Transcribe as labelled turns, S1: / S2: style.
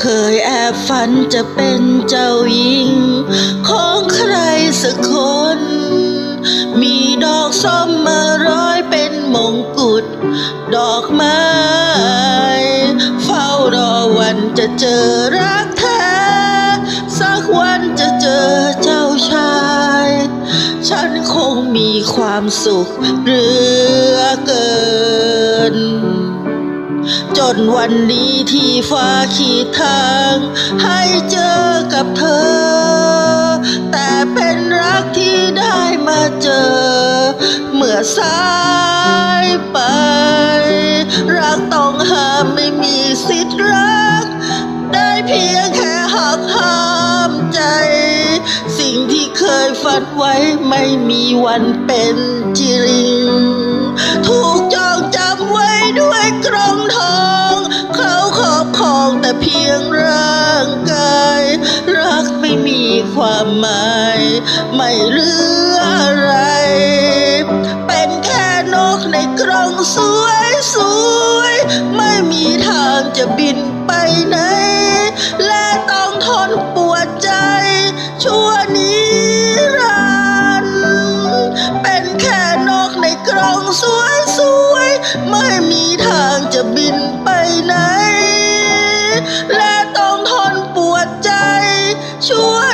S1: เคยแอบฝันจะเป็นเจ้าหญิง ของใครสักคน มีดอกส้มมาร้อยเป็นมงกุฎดอกไม้ เฝ้ารอวันจะเจอรักแท้สักวันจะเจอเจ้าชาย ฉันคงมีความสุขเหลือเกิน จนวันนี้ที่ฟ้าขีดทาง ให้เจอกับเธอ แต่เป็นรักที่ได้มาเจอ เมื่อสายไป รักต้องห้ามไม่มีสิทธิ์รัก ได้เพียงแค่หักห้ามใจ สิ่งที่เคยฝันไว้ไม่มีวันเป็นจริง เพียงร่างกาย รักไม่มีความหมาย ไม่เหลืออะไร เป็นแค่นกในกรงสวยสวยไม่มีทางจะบินไปไหน และต้องทนปวดใจ ชั่วนิรันดร์เป็นแค่นกในกรงสวย นแ